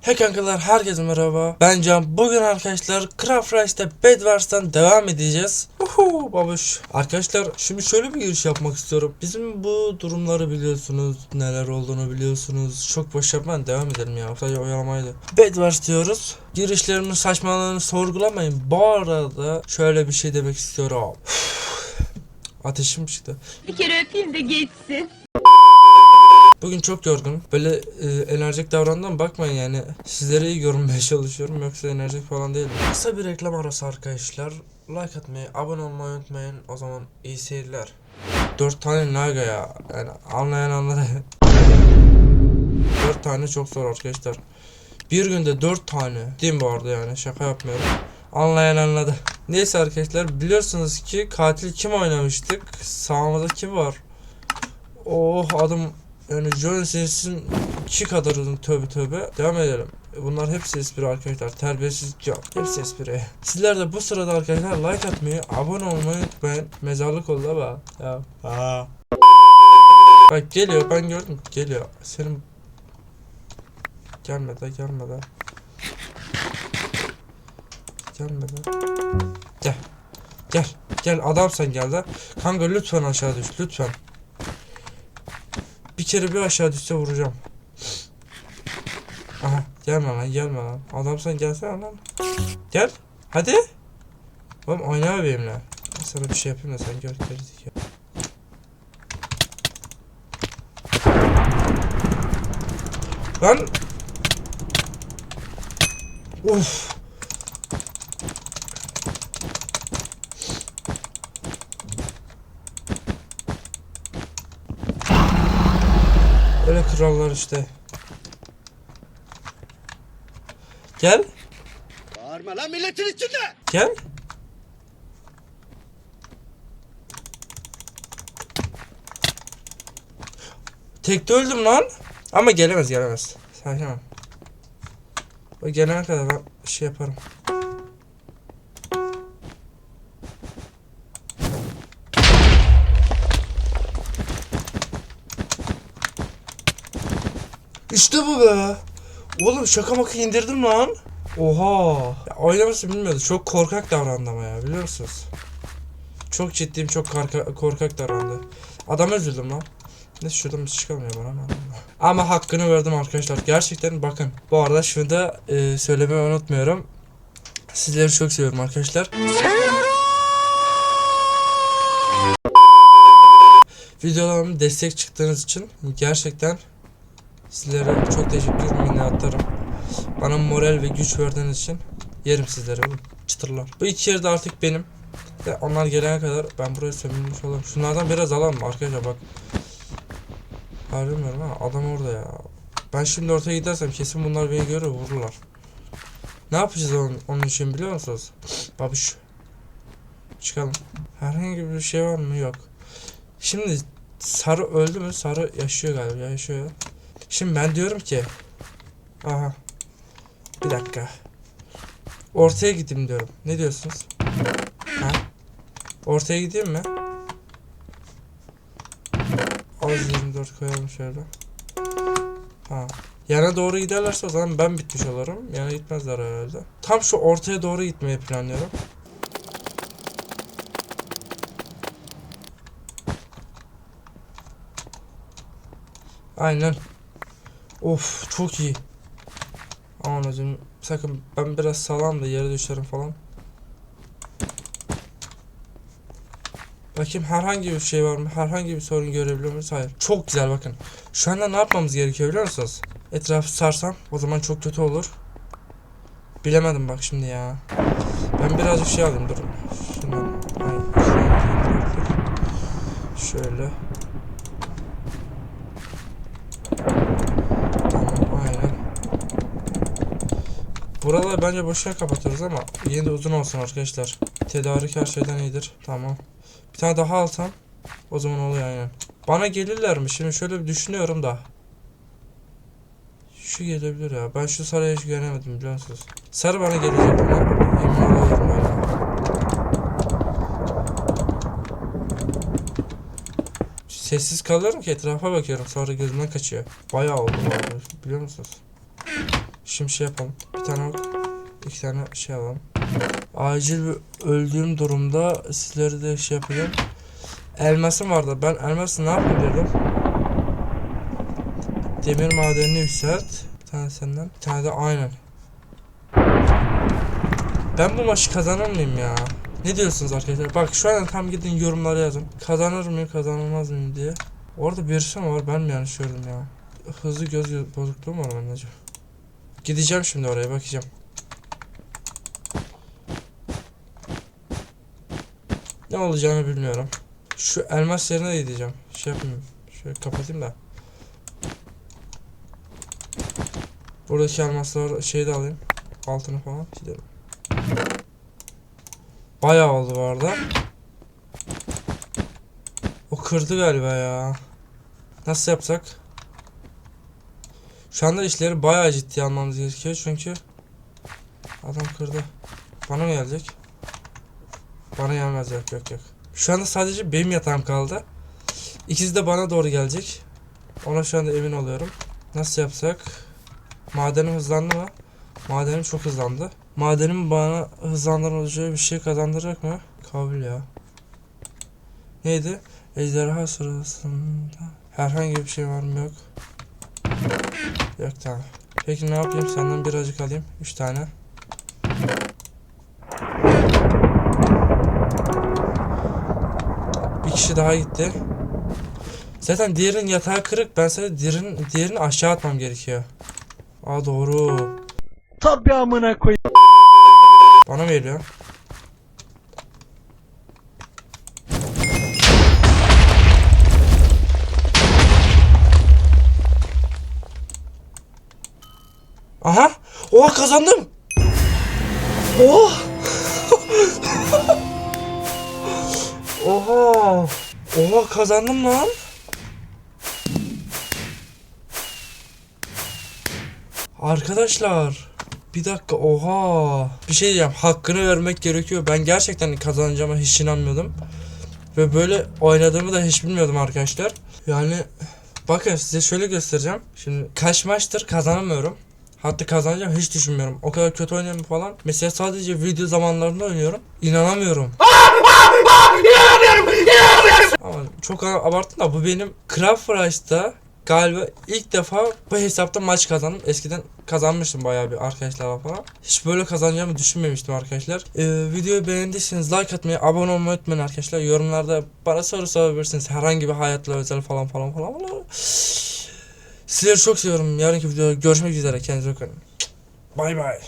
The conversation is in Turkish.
Hey kankalar herkese merhaba. Ben Can. Bugün arkadaşlar Craft Rice'de Bedwars'tan devam edeceğiz. Uhu babuş. Arkadaşlar şimdi şöyle bir giriş yapmak istiyorum. Bizim bu durumları biliyorsunuz. Neler olduğunu biliyorsunuz. Çok boş yapmayın devam edelim ya. Sadece oyalamaydı. Bedwars diyoruz. Girişlerimin saçmalığını sorgulamayın. Bu arada şöyle bir şey demek istiyorum. Ateşim çıktı. Bir kere öpeyim de geçsin. Bugün çok yorgunum. Böyle e, enerjik davrandım bakmayın yani. Sizlere iyi görünmeye çalışıyorum yoksa enerjik falan değilim. Kısa bir reklam arası arkadaşlar. Like atmayı, abone olmayı unutmayın. O zaman iyi seyirler. 4 tane naga ya. Yani anlayan anladı. 4 tane çok zor arkadaşlar. Bir günde 4 tane. Değil mi bu arada yani şaka yapmıyorum. Anlayan anladı. Neyse arkadaşlar biliyorsunuz ki katil kim oynamıştık? Sağımızda kim var? Oh adım yani John Sins'in iki kadar uzun tövbe tövbe. Devam edelim. Bunlar hepsi espri arkadaşlar. Terbiyesiz yok. Hepsi espri. Sizler de bu sırada arkadaşlar like atmayı, abone olmayı unutmayın. Mezarlık oldu ama. Ya. Aa. Bak geliyor ben gördüm. Geliyor. Senin gelmedi gelmedi. Gelmedi. Gel. Gel. Gel adam sen gel de. Kanka lütfen aşağı düş lütfen. Kere bir aşağı düşse vuracağım. Aha gelme lan gelme lan. Adam sen gelsene lan. Gel. Hadi. Oğlum oyna benimle. Ben Sana bir şey yapayım da sen gör gerizekalı. ya. Lan. Uf. Öyle krallar işte. Gel. Bağırma lan milletin içinde. Gel. Tekte öldüm lan. Ama gelemez gelemez. Sakin ol. O gelene kadar ben şey yaparım. İşte bu be. Oğlum şaka maka indirdim lan. Oha. Ya, oynaması bilmiyordu. Çok korkak davrandı ama ya biliyor musunuz? Çok ciddiyim çok korka- korkak davrandı. Adam üzüldüm lan. Ne şuradan bir çıkamıyor bana ama. Ama hakkını verdim arkadaşlar. Gerçekten bakın. Bu arada şunu da e, söylemeyi unutmuyorum. Sizleri çok seviyorum arkadaşlar. Videolarıma destek çıktığınız için gerçekten sizlere çok teşekkür minnettarım. Bana moral ve güç verdiğiniz için yerim sizlere oğlum. Çıtırlar. Bu iki yer de artık benim. Ve onlar gelene kadar ben buraya sömürmüş olurum. Şunlardan biraz alalım arkadaşlar bak. Bilmiyorum ha adam orada ya. Ben şimdi ortaya gidersem kesin bunlar beni görür vururlar. Ne yapacağız onun, onun için biliyor musunuz? Babuş. Çıkalım. Herhangi bir şey var mı? Yok. Şimdi Sarı öldü mü? Sarı yaşıyor galiba. Yaşıyor. Şimdi ben diyorum ki Aha Bir dakika. Ortaya gideyim diyorum. Ne diyorsunuz? Ha? Ortaya gideyim mi? Az 24 koyalım şöyle. Ha. Yana doğru giderlerse o zaman ben bitmiş olurum. Yana gitmezler herhalde. Tam şu ortaya doğru gitmeyi planlıyorum. Aynen Of çok iyi. Hocam sakın ben biraz sağlam da yere düşerim falan. Bakayım herhangi bir şey var mı? Herhangi bir sorun görebiliyor muyuz? Hayır. Çok güzel bakın. Şu anda ne yapmamız gerekiyor biliyor musunuz? Etrafı sarsam o zaman çok kötü olur. Bilemedim bak şimdi ya. Ben birazcık şey alayım durun. Şunu. Ay, şöyle. Şöyle. Tamam aynen. Buraları bence boşuna kapatırız ama yine de uzun olsun arkadaşlar. Tedarik her şeyden iyidir. Tamam. Bir tane daha alsam o zaman oluyor aynen. Bana gelirler mi? Şimdi şöyle bir düşünüyorum da. Şu gelebilir ya. Ben şu sarıya hiç göremedim biliyor musunuz? Sarı bana gelecek ama. Sessiz kalıyorum ki etrafa bakıyorum sonra gözümden kaçıyor. Bayağı oldu biliyor musunuz? Şimdi şey yapalım. Bir tane iki tane şey alalım. Acil bir öldüğüm durumda sizleri de şey yapacağım. Elmasım vardı. Ben elması ne yapabilirdim? Demir madenini yükselt. Bir tane senden. Bir tane de aynen. Ben bu maçı kazanır mıyım ya? Ne diyorsunuz arkadaşlar? Bak şu an tam gidin yorumlara yazın. Kazanır mıyım kazanılmaz mıyım diye. Orada birisi mi var ben mi yanlış gördüm ya? Hızlı göz gö- bozukluğu mu var bende acaba? Gideceğim şimdi oraya bakacağım. Ne olacağını bilmiyorum. Şu elmas yerine de gideceğim. Şey yapayım. Şöyle kapatayım da. Buradaki elmaslar şeyi de alayım. Altını falan gidelim. Bayağı oldu bu arada. O kırdı galiba ya. Nasıl yapsak? Şu anda işleri bayağı ciddi almamız gerekiyor çünkü adam kırdı. Bana mı gelecek? Bana gelmez yok yok yok. Şu anda sadece benim yatağım kaldı. İkisi de bana doğru gelecek. Ona şu anda emin oluyorum. Nasıl yapsak? Madenim hızlandı mı? Madenim çok hızlandı. Madenim bana hızlandıracağı bir şey kazandıracak mı? Kabul ya. Neydi? Ejderha sırasında herhangi bir şey var mı yok. Yok tamam. Peki ne yapayım senden birazcık alayım. 3 tane. Bir kişi daha gitti. Zaten diğerinin yatağı kırık. Ben sadece diğerini, diğerini aşağı atmam gerekiyor. Aa doğru. Tabii amına koy. Bana mı geliyor? Aha! Oha kazandım! Oha! Oha! Oha kazandım lan! Arkadaşlar bir dakika oha. Bir şey diyeceğim hakkını vermek gerekiyor. Ben gerçekten kazanacağıma hiç inanmıyordum. Ve böyle oynadığımı da hiç bilmiyordum arkadaşlar. Yani bakın size şöyle göstereceğim. Şimdi kaç maçtır kazanamıyorum. Hatta kazanacağım hiç düşünmüyorum. O kadar kötü oynuyorum falan. Mesela sadece video zamanlarında oynuyorum. İnanamıyorum. Ama çok abarttım da bu benim Craft galiba ilk defa bu hesapta maç kazandım. Eskiden kazanmıştım bayağı bir arkadaşlarla falan. Hiç böyle kazanacağımı düşünmemiştim arkadaşlar. Ee, videoyu beğendiyseniz like atmayı, abone olmayı unutmayın arkadaşlar. Yorumlarda bana soru sorabilirsiniz. Herhangi bir hayatla özel falan falan falan. falan. Sizleri çok seviyorum. Yarınki videoda görüşmek üzere. Kendinize bakın. Bay bay.